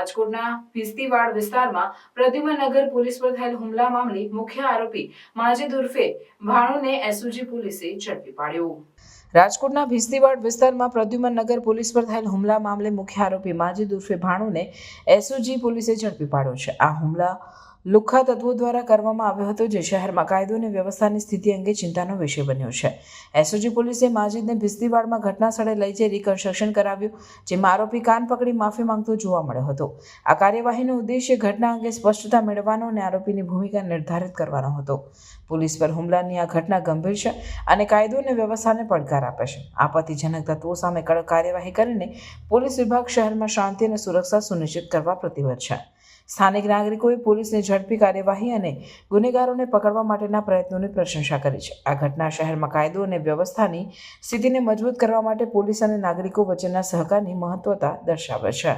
રાજકોટના ભીસ્તીવાડ વિસ્તારમાં પ્રદ્યુમનગર પોલીસ પર થયેલ હુમલા મામલે મુખ્ય આરોપી માજિદ ઉર્ફે ભાણુને એસઓજી પોલીસે ઝડપી પાડ્યો. રાજકોટના ભીસ્તીવાડ વિસ્તારમાં પ્રદ્યુમનગર પોલીસ પર થયેલ હુમલા મામલે મુખ્ય આરોપી માજિદ ઉર્ફે ભાણુને એસઓજી પોલીસે ઝડપી પાડ્યો છે. આ હુમલા લુખ્ખા તત્વો દ્વારા કરવામાં આવ્યો હતો જે શહેરમાં કાયદો અને વ્યવસ્થાની સ્થિતિ અંગે ચિંતાનો વિષય બન્યો છે. એસઓજી પોલીસે માજીદને ભીસ્તીવાડમાં ઘટના સ્થળે લઈ જઈ રિકન્સ્ટ્રક્શન કરાવ્યું, જેમાં આરોપી કાન પકડી માફી માંગતો જોવા મળ્યો હતો. આ કાર્યવાહીનો ઉદ્દેશ્ય ઘટના અંગે સ્પષ્ટતા મેળવવાનો અને આરોપીની ભૂમિકા નિર્ધારિત કરવાનો હતો. પોલીસ પર હુમલાની આ ઘટના ગંભીર છે અને કાયદો અને વ્યવસ્થાને પડકાર આપે છે. આપત્તિજનક તત્વો સામે કડક કાર્યવાહી કરીને પોલીસ વિભાગ શહેરમાં શાંતિ અને સુરક્ષા સુનિશ્ચિત કરવા પ્રતિબદ્ધ છે. સ્થાનિક નાગરિકોએ પોલીસની ઝડપી કાર્યવાહી અને ગુનેગારોને પકડવા માટેના પ્રયત્નોની પ્રશંસા કરી છે. આ ઘટના શહેરમાં કાયદો અને વ્યવસ્થાની સ્થિતિને મજબૂત કરવા માટે પોલીસ અને નાગરિકો વચ્ચેના સહકારની મહત્વતા દર્શાવે છે.